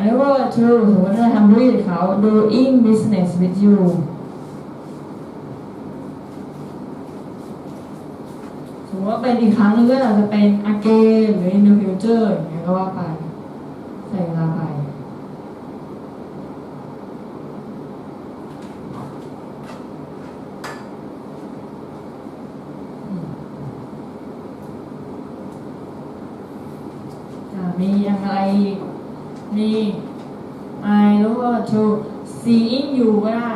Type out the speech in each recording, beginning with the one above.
I look forward to สมมติเราทำธุรกิจเขา doing business with you สมมติว่าเป็นอีกครั้งนึงก็อาจจะเป็น again หรือ in the future อย่างเงี้ยก็ว่าไปใส่เวลาไปอ่ามีอะไรอีก มี I look forward to seeing you ก็ได้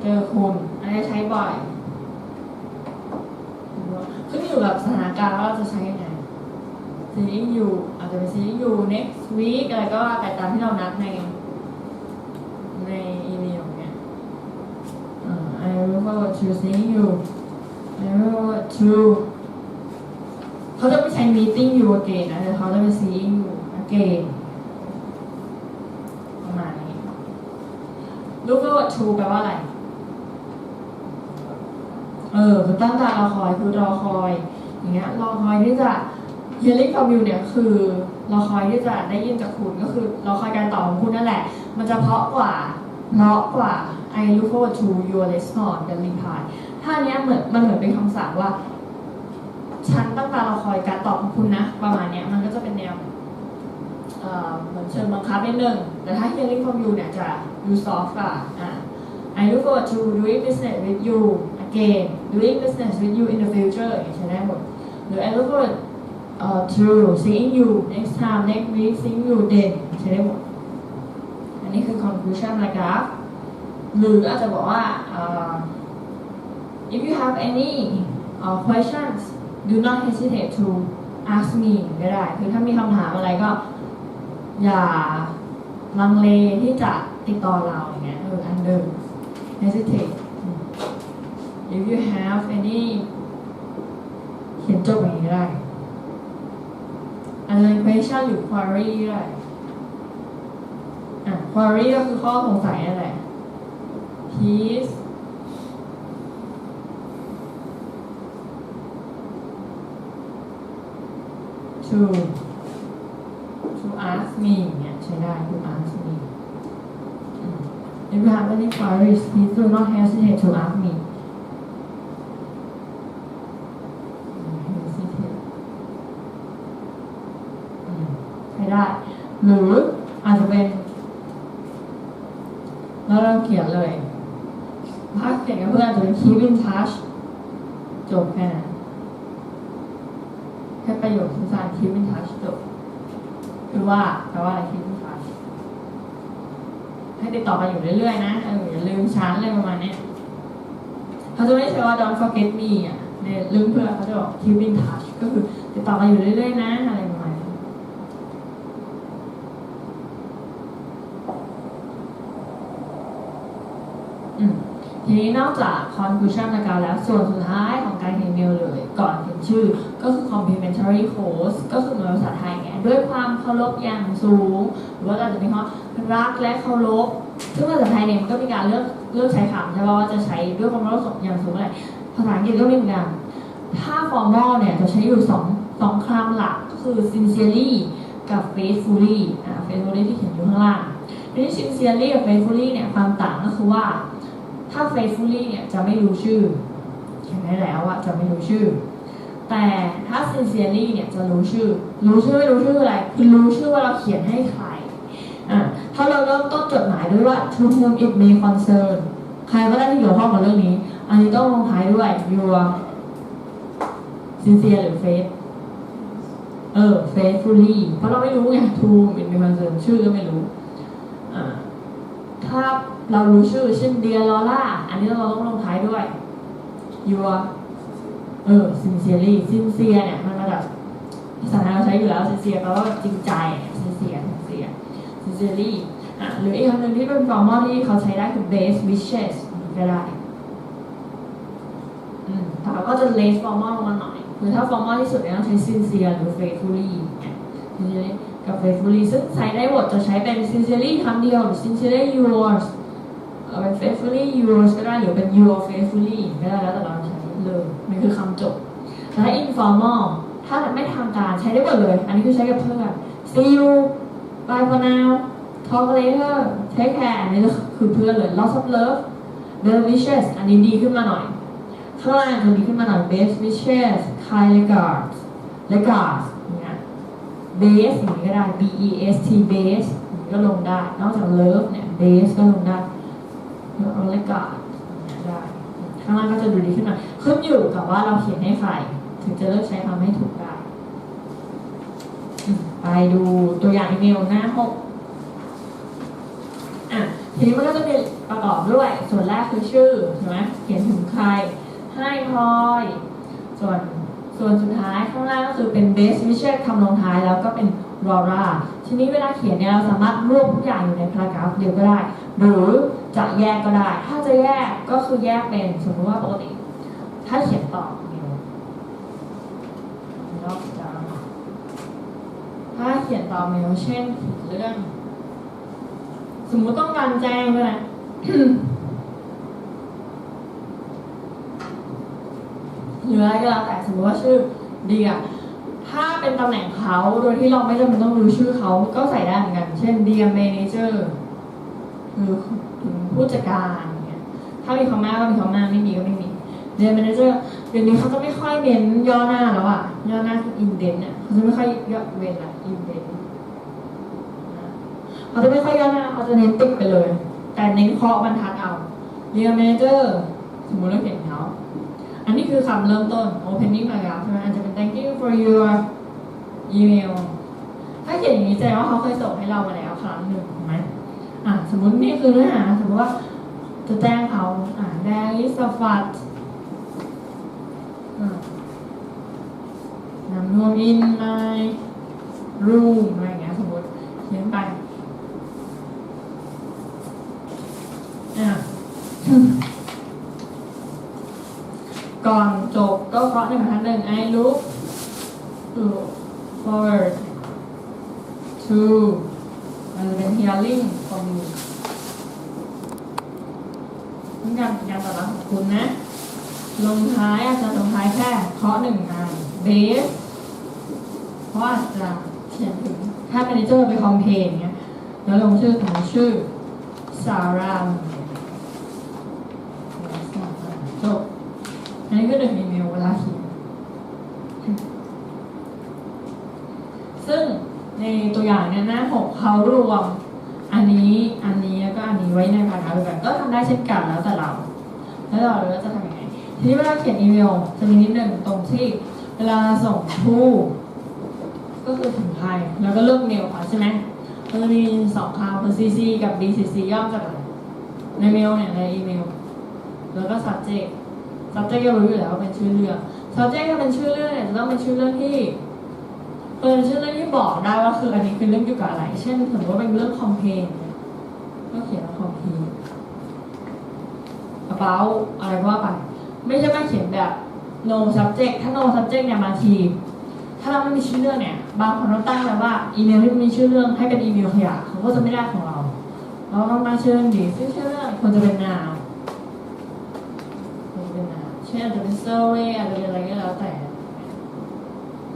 เจอคุณอันนี้ใช้บ่อยขึ้นอยู่กับสถานการณ์ว่าเราจะใช้ยังไง seeing you อาจจะเป็น seeing you next week อะไรก็ว่าไปตามที่เรานัดในในอีเมลเนี่ยอ่า I look forward to seeing you I look forward to เขาจะไม่ใช้ meeting you again นะแต่เขาจะเป็น seeing you again ประมาณนี้ look forward to แปลว่าอะไร เออคือตั้งตารอคอยคือรอคอยอย่างเงี้ยรอคอยที่จะ hearing from you เนี่ยคือรอคอยที่จะได้ยินจากคุณก็คือรอคอยการตอบของคุณนั่นแหละ มันจะเพราะกว่าเพราะกว่า I look forward to your response กับ reply ถ้านเนี้ยเหมือนมันเหมือนเป็นคำสั่งว่า ฉันตั้งตารอคอยการตอบของคุณนะ ประมาณเนี้ยมันก็จะเป็นแนว เหมือนเชิงบังคับนิดนึงแต่ถ้า hearing from you เนี่ยจะ you soft กว่า I look forward to doing business with you again doing business with you in the future ใช้ได้หมดหรือ I look forward uh, to seeing you next time next week seeing you then ใช้ได้หมด อันนี้คือ conclusion นะครับหรืออาจจะบอกว่าเอ่อ if you have any uh, questions do not hesitate to ask me ก็ได้ คือถ้ามีคำถามอะไรก็ อย่าลังเลที่จะติดต่อเราอย่างเงี้ยเอออันเดิม hesitate if you have any เขียนจบอย่างนี้ได้อันเป็น question หรือ query ได้อะ query ก็คือข้อสงสัยนั่นแหละ please to to ask me เนี่ยใช้ได้ to ask me If you have any queries please do not hesitate to ask me hesitate ใช้ได้ หรืออาจจะเป็นแล้วเราเขียนเลยถ้าเขียนกับเพื่อนจะเป็น keep in touch จบแค่นั้นแค่ประโยคสั้นๆ keep in touch จบ คือว่าแปลว่าอะไร keep in touch ให้ติดต่อกันอยู่เรื่อยๆนะเอออย่าลืมชั้นอะไรประมาณนี้เขาจะไม่ใช่ว่า don't forget me อะเนี่ยลืมเพื่อเขาจะบอก keep in touch ก็คือติดต่อกันอยู่เรื่อยๆนะอะไรประมาณนี้ทีนี้นอกจาก conclusion ในการแล้วส่วนสุดท้ายของการเขียนเมลเลย ก่อนเขียนชื่อก็คือ complimentary close ก็คือเหมือนภาษาไทยไง ด้วยความเคารพอย่างสูง หรือว่าเราจะมีคำว่ารักและเคารพซึ่งภาษาไทยเนี่ยมันก็มีการเลือกเลือกใช้คำใช่ป่ะว่าจะใช้ด้วยความเคารพอย่างสูงอะไรภาษาอังกฤษก็มีเหมือนกันถ้า formal เนี่ยจะใช้อยู่สองสองคำหลักก็คือ sincerely กับ faithfully อ่า faithfully ที่เขียนอยู่ข้างล่างทีนี้ sincerely กับ faithfully เนี่ยความต่างก็คือว่าถ้า faithfully เนี่ยจะไม่รู้ชื่อเขียนได้แล้วอะจะไม่รู้ชื่อ แต่ถ้า sincerely เนี่ยจะรู้ชื่อ รู้ชื่อไม่รู้ชื่ออะไรคือรู้ชื่อว่าเราเขียนให้ใครอะถ้าเราเริ่มต้นจดหมายด้วยว่า to whom it may concern ใครก็ได้ที่เกี่ยวข้องกับเรื่องนี้ อันนี้ต้องลงท้ายด้วย your sincere หรือ faith เออ faithfully เพราะเราไม่รู้ไง to whom it may concern ชื่อก็ไม่รู้อ่าถ้าเรารู้ชื่อเช่นเดียร์ลอล่าอันนี้เราต้องลงท้ายด้วย your เออ sincerely sincere เนี่ยมันมาจากภาษาไทยเราใช้อยู่แล้ว sincere แปลว่าจริงใจ sincere sincere sincerely อะหรืออีกคำหนึ่งที่เป็น formal ที่เขาใช้ได้คือ best wishes ก็ได้อืมแต่เราก็จะ less formal ลงมาหน่อยคือถ้า formal ที่สุดเนี่ยต้องใช้ sincere หรือ faithfully เนี่ย sincerely กับ faithfully ซึ่งใช้ได้หมดจะใช้เป็น sincerely คำเดียวหรือ sincerely yours เออเป็น faithfully yours ก็ได้หรือเป็น your faithfully ก็ได้แล้วแต่เราใช้ เลยมันคือคำจบ แต่ถ้า informal ถ้าไม่ทางการใช้ได้หมดเลย อันนี้คือใช้กับเพื่อน see you bye for now talk later take care อันนี้ก็คือเพื่อนเลย lots of love best wishes อันนี้ดีขึ้นมาหน่อยข้างล่างจะดีขึ้นมาหน่อย best wishes kind regards regards เงี้ย base อย่างนี้ก็ได้ b e s t base อย่างนี้ก็ลงได้ นอกจาก love เนี่ย base ก็ลงได้แล้วเอ regard อย่างเงี้ยได้ ข้างล่างก็จะดูดีขึ้นหน่อยขึ้นอยู่กับว่าเราเขียนให้ใครถึงจะเลือกใช้คำให้ถูกได้อืมไปดูตัวอย่างอีเมลหน้าหกอะทีนี้มันก็จะมีประกอบด้วย ส่วนแรกคือชื่อใช่ไหมเขียนถึงใคร ให้พลอย ส่วนส่วนสุดท้ายข้างล่างก็คือเป็น base wishes คำลงท้ายแล้วก็เป็น rora ทีนี้เวลาเขียนเนี่ยเราสามารถรวบทุกอย่างอยู่ในพารากราฟเดียวก็ได้ หรือจะแยกก็ได้ ถ้าจะแยกก็คือแยกเป็นสมมติว่าปกติ ถ้าเขียนต่อเมลนอกจากถ้าเขียนต่อเมลเช่นเรื่อง สมมุติต้องการแจ้งก็ได้หรืออะไรก็แล้วแต่สมมติว่าชื่อเดียถ้าเป็นตำแหน่งเขาโดยที่เราไม่จำเป็นต้องรู้ชื่อเขาก็ใส่ได้เหมือนกัน เช่นเดีย manager คือ ถึงผู้จัดการเงี้ยถ้ามีคำหน้ากก็มีคำหน้าไม่มีก็ไม่มีเดีย manager เดี๋ยวนี้เขาจะไม่ค่อยเน้นย่อหน้าแล้วอะย่อหน้าคือ indent เนี่ยเขาจะไม่ค่อยย่อเว้นละ indent นเขาจะไม่ค่อยย่อหน้าเขาจะเน้นติ๊กไปเลย แต่เน้นเคาะบรรทัดเอาเดีย manager สมมติเราเห็นเขาอันนี้คือคำเริ่มต้น opening paragraph ใช่ไหมอาจจะเป็น thank you for your email ถ้าเขียนอย่างนี้แสดงว่าเขาเคยส่งให้เรามาแล้วครั้งหนึ่งถูกไหม อะสมมตินี่คือเนื้อหาสมมติว่าจะแจ้งเขาอ่า there is a flood อะน้ำท่วม in my room อะไรอย่างเงี้ยสมมติเขียนไปอะก่อนจบก็เคาะหนึ่งครั้งหนึ่ง I look to forward to มันจะเป็น hearing from you นี่การการตอบรับของคุณนะ ลงท้ายอาจจะลงท้ายแค่เคาะหนึ่งอัน base เพราะอาจจะเขียนถึงถ้า manager ไปคอมเพลนเงี้ยแล้วลงชื่อของชื่อสาราจบอันนี้ก็หนึ่งอีเมลเวลาเขียนซึ่งในตัวอย่างเนี่ยหน้าหกเขารวม นนี้อันนี้แล้วก็อันนี้ไว้ในพาราเดียวกันก็ทำได้เช่นกันแล้วแต่เรา แล้วเราเราจะทำยังไงทีนี้เวลาเขียนอีเมลจะมีนิดหนึ่งตรงที่เวลาส่งผู้ก็คือถึงใครแล้วก็เลือกเมลค่ะใช่ไหมมันจะมีสองคำคือ CC กับ BCC ย่อมจากอะไรในเมลเนี่ยในอีเมล แล้วก็ subject subject ก็รู้อยู่แล้วว่าเป็นชื่อเรื่อง subject ก็เป็นชื่อเรื่องเนี่ยจะต้องเป็นชื่อเรื่องที่ เป็นชื่อเรื่องที่บอกได้ว่าคืออันนี้คือเรื่องเกี่ยวกับอะไร เช่นสมมติว่าเป็นเรื่อง complain เนี่ยก็เขียนว่า complain about อะไรก็ว่าไป ไม่ใช่มาเขียนแบบ no subject ถ้า no subject เนี่ยบาทีถ้าเราไม่มีชื่อเรื่องเนี่ย บางคนเราตั้งไว้ว่าอีเมลที่มีชื่อเรื่องให้เป็นอีเมลขยะเขาก็จะไม่ได้ของเรา เราต้องตั้งชื่อเรื่องดีซึ่งชื่อเรื่องควรจะเป็นนามมันเป็นอะไรเช่นอาจจะเป็น survey อาจจะเป็นอะไรก็แล้วแต่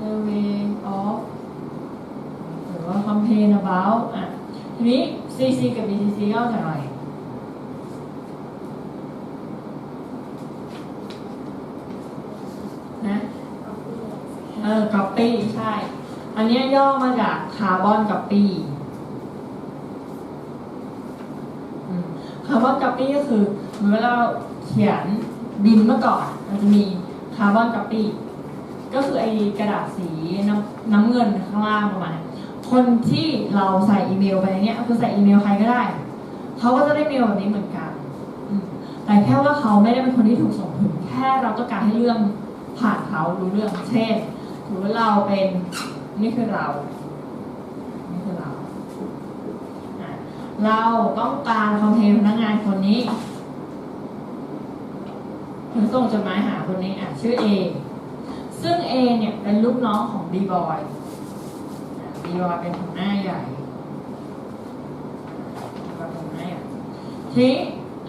survey of หรือว่า complain about อะทีนี้ CC กับ BCC ย่อจากอะไร นะ เออ copy ใช่ อันนี้ย่อมาจาก carbon copy อืมคำว่า copy ก็คือเหมือนเราเขียนบินเมื่อก่อนมันจะมีคาร์บอน copy ก็คือไอ้กระดาษสีน้ำน้ำเงินข้างล่างประมาณคนที่เราใส่อีเมลไปเนี้ยคือใส่อีเมลใครก็ได้เขาก็จะได้เมลแบบนี้เหมือนกันแต่แค่ว่าเขาไม่ได้เป็นคนที่ถูกส่งถึงแค่เราต้องการให้เรื่องผ่านเขารู้เรื่องเช่นถือว่าเราเป็นนี่คือเรานี่คือเราเราต้องการคอมเพลนพนักงานคนนี้ถึงส่งจดหมายหาคนนี้อะชื่อ A ซึ่ง A เนี่ยเป็นลูกน้องของ B boy B boy เป็นหัวหน้าใหญ่เป็นหัวหน้าใหญ่ทีนี้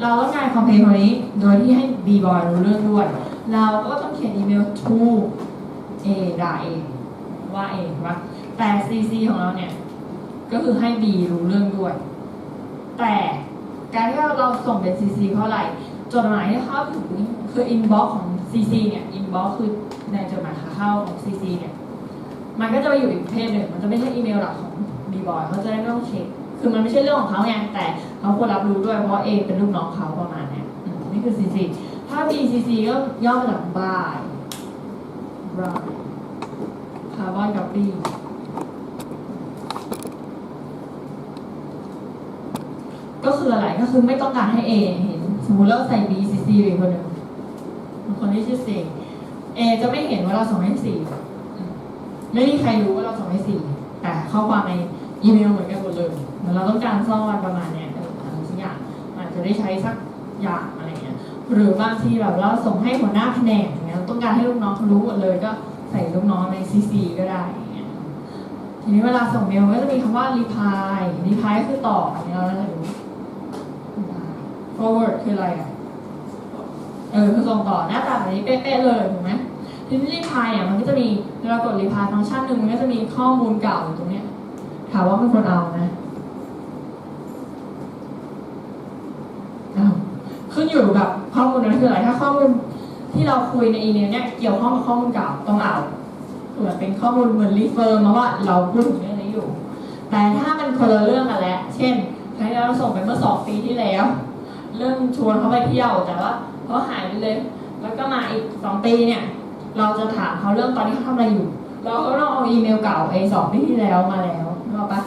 เราต้องการคอมเพลนคนนี้โดยที่ให้ B boy รู้เรื่องด้วย เราก็ต้องเขียนอีเมล to A ด่า A ว่า A ว่าแต่ CC ของเราเนี่ย ก็คือให้ B รู้เรื่องด้วย แต่การที่เราส่งเป็น CC เพราะอะไรจดหมายที่เข้าถึงคือ inbox ของ CC เนี่ย inbox คือ ในจดหมายขาเข้าของ CC เนี่ย มันก็จะไปอยู่อีกประเภทหนึ่ง มันจะไม่ใช่อีเมลหลักของ B boy เขาจะได้ไม่ต้องเช็ค คือมันไม่ใช่เรื่องของเขาไง แต่เขาควรรับรู้ด้วย เพราะ A เป็นลูกน้องเขาประมาณนี้อืมนี่คือ CC ถ้า BCC ก็ย่อมาจาก by by carbon copy ก็คืออะไรก็คือไม่ต้องการให้ A เห็น สมมุติเราใส่ B C C ไปคนหนึ่งคนที่ชื่อ C A จะไม่เห็นว่าเราส่งให้ C อืมไม่มีใครรู้ว่าเราส่งให้ C แต่ข้อความในอีเมลเหมือนกันหมดเลยเหมือนเราต้องการซ่อนประมาณเนี้ยอะไรสักอย่างอาจจะได้ใช้สักอย่างอะไรเงี้ยหรือบางทีแบบเราส่งให้หัวหน้าแผนกอย่างเงี้ยต้องการให้ลูกน้องรู้หมดเลยก็ใส่ลูกน้องใน CC ก็ได้เงี้ยทีนี้เวลาส่งเมลก็จะมีคำว่า reply reply คือตอบอันนี้เราจะรู้ forward คืออะไรอะเออคือส่งต่อหน้าตาแบบนี้เป๊ะๆเลยถูกไหม ทีนี้ reply อะมันก็จะมีเวลากด reply ฟังก์ชันหนึ่งมันก็จะมีข้อมูลเก่าอยู่ตรงเนี้ยถามว่าเป็นคนเอานะอ้าขึ้นอยู่กับข้อมูลนั้นคืออะไรถ้าข้อมูลที่เราคุยในอีเมลเนี่ยเกี่ยวข้องกับข้อมูลเก่าต้องเอาเหมือนเป็นข้อมูลเหมือนรีเฟอร์มาว่าเราพูดถึงเรื่องนี้อยู่ แต่ถ้ามันคนละเรื่องกันแล้ว เช่นใครเราส่งไปเมื่อสองปีที่แล้ว เรื่องชวนเขาไปเที่ยวแต่ว่าเขาหายไปเลย แล้วก็มาอีกสองปีเนี่ย เราจะถามเขาเรื่องตอนนี้เขาทำอะไรอยู่ เราก็ต้องเอาอีเมลเก่าไอ้สองปีที่แล้วมาแล้วนึกออกปะ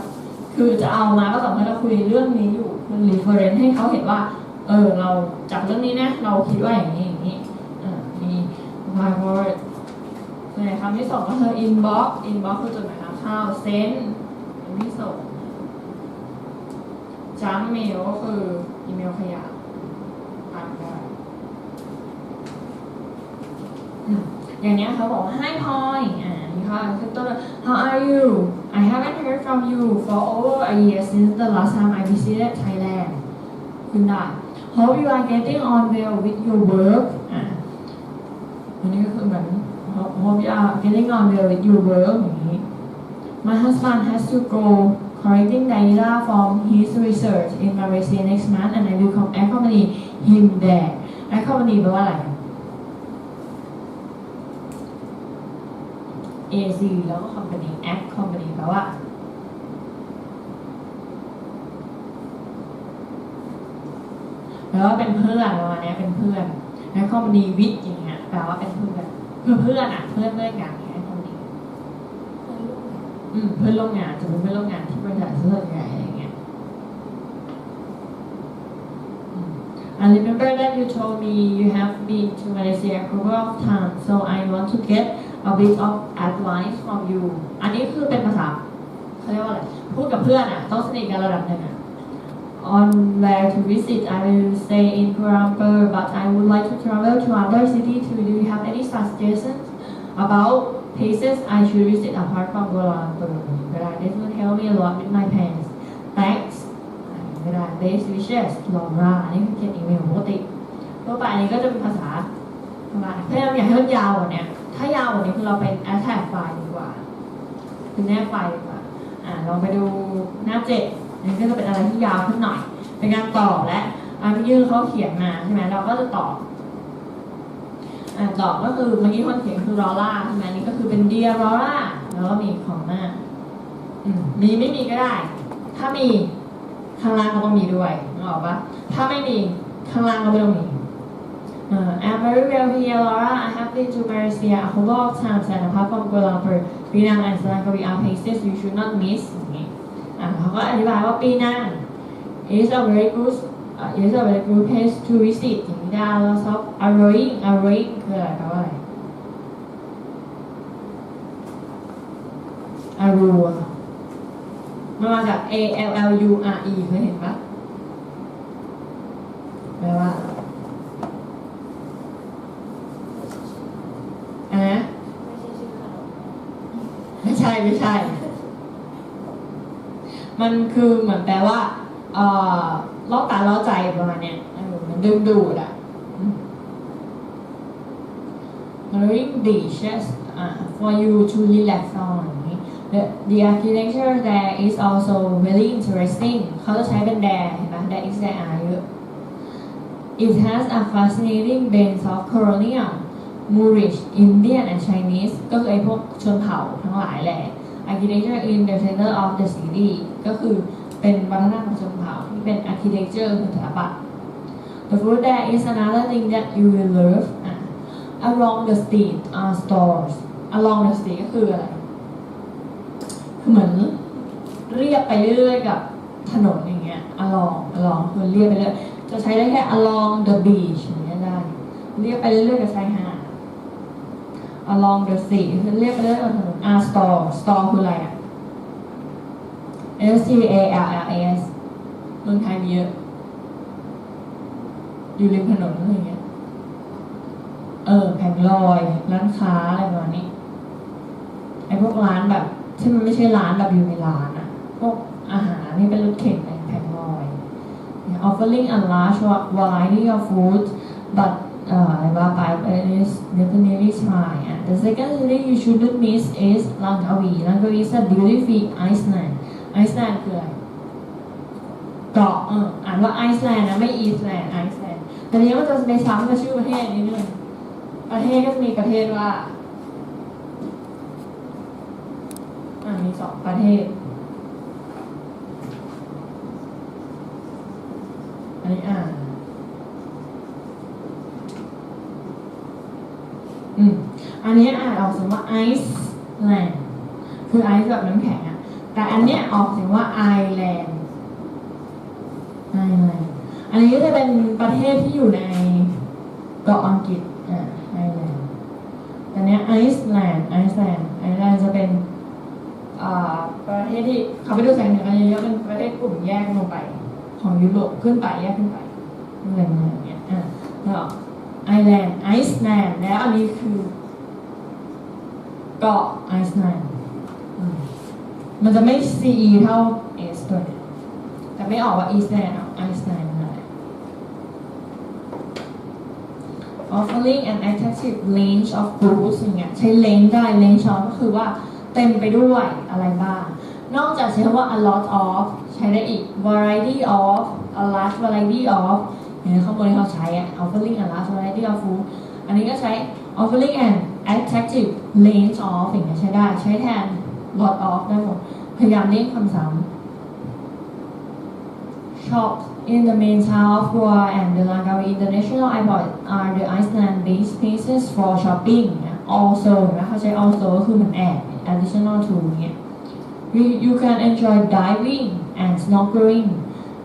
คือจะเอามาก็ต่อเมื่อเราคุยเรื่องนี้อยู่มันรีเฟอเรนซ์ให้เขาเห็นว่า เออเราจากเรื่องนี้นะ เราคิดว่าอย่างนี้อย่างนี้อ่ามี my word ส่วนคำที่สองก็คือ inbox inbox คือจดหมายทางเข้า send เป็นที่ส่งจังเมลก็คืออีเมลขยะอ่านได้ อย่างเนี้ยเขาบอกว่า Hi Poi อ่านี่ค่ะคือต้น How are you I haven't heard from you for over a year since the last time I visited Thailand คุณได้ Hope you are getting on well with your work อ่าอันนี้ก็คือเหมือน Hope hope you are getting on well with your work อย่างนี้ My husband has to go collecting data from his research in Malaysia next month and I will come accompany him there accompany แปลว่าอะไร AC แล้วก็ company act company แปลว่า แปลว่าเป็นเพื่อนประมาณเนี้ยเป็นเพื่อนแล้ว company with อย่างเงี้ยแปลว่าเป็นเพื่อนเพื่อนเพื่อนอะเพื่อนเพื่อนกันอย่างเงี้ย company อืมเพื่อนร่วมงานจะเป็นเพื่อนร่วมงานที่บริษัทส่วนใหญ่อะไรอย่างเงี้ยอืม I remember that you told me you have been to Malaysia a couple of times so I want to get a bit of advice from you อันนี้คือเป็นภาษาเขาเรียกว่าอะไร พูดกับเพื่อนอ่ะ ต้องสนิทกันระดับหนึ่งอ่ะ On where to visit, I will stay in Kuala Lumpur, but I would like to travel to other city too. Do you have any suggestions about places I should visit apart from Kuala Lumpur? เวลา This will help me a lot with my plans. Thanks. เวลา Best wishes Laura อันนี้คือเขียนอีเมลปกติทั่วไปอันนี้ก็จะเป็นภาษาประมาณพยายามอยากให้มันยาวกว่าเนี้ย ถ้ายาวกว่านี้คือเราเป็น attach ไฟล์ดีกว่า คือแนบไฟล์ดีกว่า อ่าลองไปดูหน้าเจ็ดนนี้ก็จะเป็นอะไรที่ยาวขึ้นหน่อย เป็นการตอบและอันที่เขาเขียนมาใช่ไหมเราก็จะตอบอ่าตอบก็คือเมื่อกี้คนเขียนคือรอล่าใช่ไหมนี่ก็คือเป็น dear Laura แล้วก็มีของหน้าอืมมีไม่มีก็ได้ ถ้ามีข้างล่างก็ต้องมีด้วยนึกออกปะถ้าไม่มีข้างล่างก็ไม่ต้องมี เอ่อ I'm very well here Laura I have been to Malaysia a couple of times and apart from Kuala Lumpur Penang and Selangor are places you should not miss อย่างงี้อ่าเขาก็อธิบายว่าปีนัง is a very good uh, is a very good place to visit อย่างนี้ได้ lots of arrowing arrowing คืออะไรแปลว่าอะไร arrow อะมันมาจาก A L L U R E เคยเห็นปะ ใช่ มันคือเหมือนแปลว่า เอ่อล่อตาล่อใจประมาณเนี้ยมันดึงดูดอะ marine beaches อ่า for you to relax on the the architecture there is also very interesting เขาจะใช้เป็น there เห็นไหม there is there are เยอะ It has a fascinating blend of colonial Moorish Indian and Chinese ก็คือไอพวกชนเผ่าทั้งหลายแหละ Architecture in the center of the city ก็คือเป็นวัฒนธรรมชนเผ่าที่เป็น architecture คือสถาปัตย์ The food there is another thing that you will love Along the street are stores Along the street ก็คืออะไรคือเหมือนเรียบไปเรื่อยๆกับถนนอย่างเงี้ย along along คือเรียบไปเรื่อยจะใช้ได้แค่ along the beach อย่างเงี้ยได้ เรียบไปเรื่อยๆกับชายหาด along the sea คือเรียบไปเรื่อยๆกับถนน R store store คืออะไรอะ S T A L L S เมืองไทยมีเยอะ อยู่ริมถนนอะไรเงี้ย เออแผงลอย ร้านค้าอะไรประมาณนี้ ไอ้พวกร้านแบบ ที่มันไม่ใช่ร้านแบบอยู่ในร้านอะพวกอาหารที่เป็นรถเข็นในแผงลอย offering a large variety of food but uh, but it is definitely try and the second city you shouldn't miss is Langkawi Langkawi is a beautiful Iceland Iceland คืออะไรเกาะเอออ่านว่าไอซ์แลนด์นะไม่อีสแลนด์ไอซ์แลนด์แต่นี้มันจะไปซ้ำกับชื่อประเทศนิดนึงประเทศก็จะมีประเทศว่าอ่ามีสองประเทศอันนี้อ่าน อืม อันนี้อ่านออกเสียงว่าไอซ์แลนด์คือไอซ์แบบน้ำแข็งอะแต่อันเนี้ยออกเสียงว่าไอแลนด์ไอแลนด์อันนี้ก็จะเป็นประเทศที่อยู่ในเกาะอังกฤษอ่าไอแลนด์อันเนี้ยไอซ์แลนด์ไอซ์แลนด์ไอซ์แลนด์จะเป็นประเทศที่เขาไปดูแสงเหนือกันเยอะๆเป็นประเทศกลุ่มแยกลงไป ของยุโรปขึ้นไปแยกขึ้นไปอะไรอย่างเงี้ยอะแล้วไอแลนด์ไอซ์แลนด์แล้วอันนี้คือ เกาะไอซ์แลนมมันจะไม่ CE เท่า S ตัวเนี่ยแต่ไม่ออกว่า East Land อะ Iceland นั่นะ offering an attractive range of goods อย่างเงี้ยใช้ range ได้ range of ก็คือว่าเต็มไปด้วยอะไรบ้าง นอกจากใช้คำว่า a lot of ใช้ได้อีก variety of a large variety of อย่างนี้ข้างบนที่เขาใช้อะ offering a large variety of food อันนี้ก็ใช้ offering and attractive range of อย่างเงี้ยใช้ได้ ใช้แทน lot of ได้หมด พยายามเลี่ยงคำซ้ำ Shops in the main town of Goa and the Langkawi International Airport are the Iceland-based places for shopping. Also นะเขาใช้ also ก็คือเหมือน add additional to เงี้ย you, you can enjoy diving and snorkeling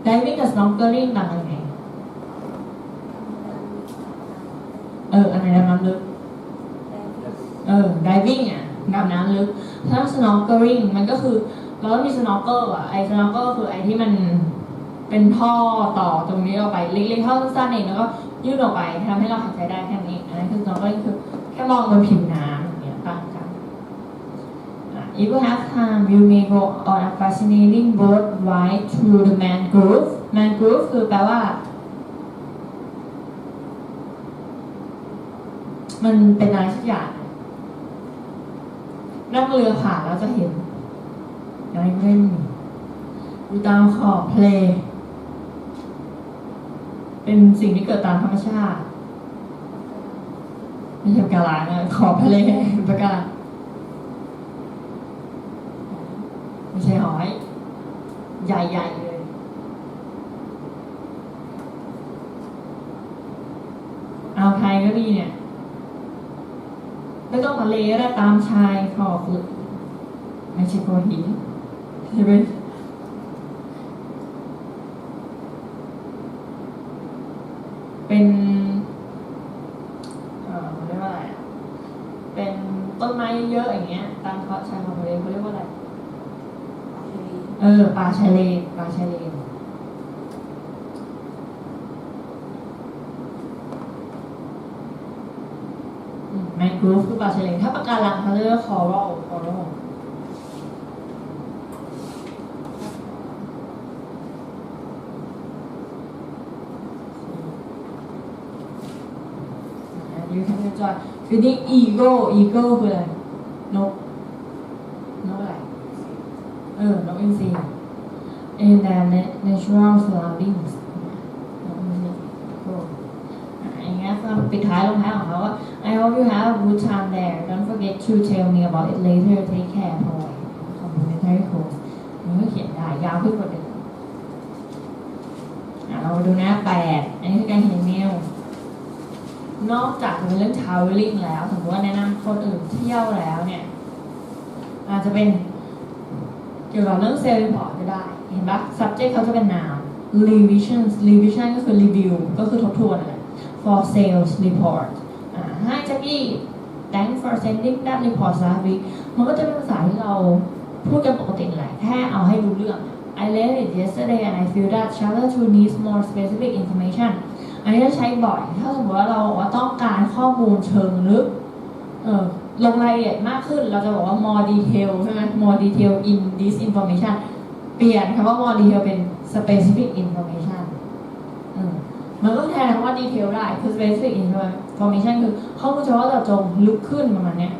diving กับ snorkeling ต่างกันยังไง เออ อันไหนดำน้ำลึก เออ diving อะดำน้ำลึกถ้า snorkeling มันก็คือเราต้องมี snorkel อะไอ้ snorkel ก็คือไอ้ที่มันเป็นท่อต่อตรงนี้ออกไปเล็กๆท่อสั้นๆเองแล้วก็ยื่นออกไปทำให้เราหายใจได้แค่นี้อันนั้นคือ snorkeling คือแค่มองบนผิวน้ำอย่างเงี้ยต่างกัน If you have time, you may go on a fascinating boat ride through the mangrove. Mangrove คือแปลว่ามันเป็นอะไรสักอย่าง นั่งเรือผ่านแล้วจะเห็นอะไรเล่นอยู่ตามขอบทะเลเป็นสิ่งที่เกิดตามธรรมชาติไม่ใช่ปะการังนะขอบทะเลปะการังไม่ใช่หอย ใหญ่ๆเลย เอาไทยก็มีเนี่ย ไม่ต้องทะเลก็ได้ตามชายขอบหรือไม่ใช่โขดหินใช่ไหมเป็นเอ่อเขาเรียกว่าอะไรอะเป็นต้นไม้เยอะอย่างเงี้ย ตามเขาชายขอบทะเลเขาเรียกว่าอะไร เออ ป่าชายเลนป่าชายเลนแมนก รูฟคือป่าชายเลนถ้าปะการังเขาเรียกว่าคอรัลคอรัลยูแคนจอยคือนี่อีโก้อีโก้คืออะไรนกนกอะไร เออนกอินทรี in their na- natural surroundings นกอินทรีก็อะอย่างเงี้ยก็ ปิดท้ายลงท้ายของเขาว่า I hope you have a good time there don't forget to tell me about it later take care boy complimentary quote มันก็เขียนได้ยาวขึ้นกว่าเดิมอะเรามาดูหน้าแปดอันนี้คือการเขียนเมลนอกจากเป็นเรื่อง traveling แล้วสมมติว่าแนะนำคนอื่นเที่ยวแล้วเนี่ย อาจจะเป็นเกี่ยวกับเรื่อง sales report ก็ได้ เห็นปะ subject เขาจะเป็น noun revision revision ก็คือ review ก็คือทบทวนอะไร for sales report อ่า Hi Jackie thanks for sending that report last week มันก็จะเป็นภาษาที่เราพูดกันปกติแหละแค่เอาให้รู้เรื่อง I read it yesterday and I feel that chapter 2 needs more specific information อันนี้จะใช้บ่อย ถ้าสมมติว่าเราว่าต้องการข้อมูลเชิงลึกเออลงรายละเอียดมากขึ้น เราจะบอกว่า more detail ใช่ไหม more detail in this information เปลี่ยนคำว่า more detail เป็น specific information มันก็แทนคำว่า detail ได้คือ specific information คือข้อมูลเฉพาะเจาะจงลึกขึ้นประมาณนี้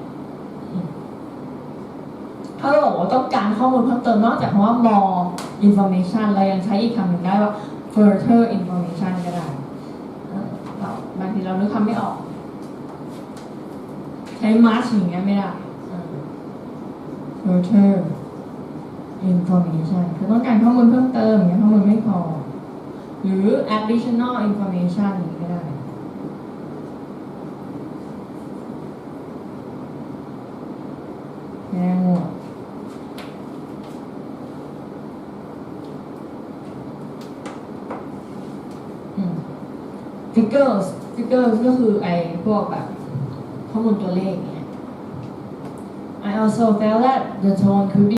ถ้าเราบอกว่าต้องการข้อมูลเพิ่มเติมนอกจากคำว่า more information เรายังใช้อีกคำหนึ่งได้ว่า further information ก็ได้เราบางทีเรานึกคำไม่ออก ใช้ much อย่างเงี้ยไม่ได้ further information คือต้องการข้อมูลเพิ่มเติมอย่างเงี้ยข้อมูลไม่พอ หรือ additional information นี้ก็ได้แง่หมดอืม figures figures ก็คือไอ้พวกแบบข้อมูลตัวเลขเนี่ย I also felt that the tone could be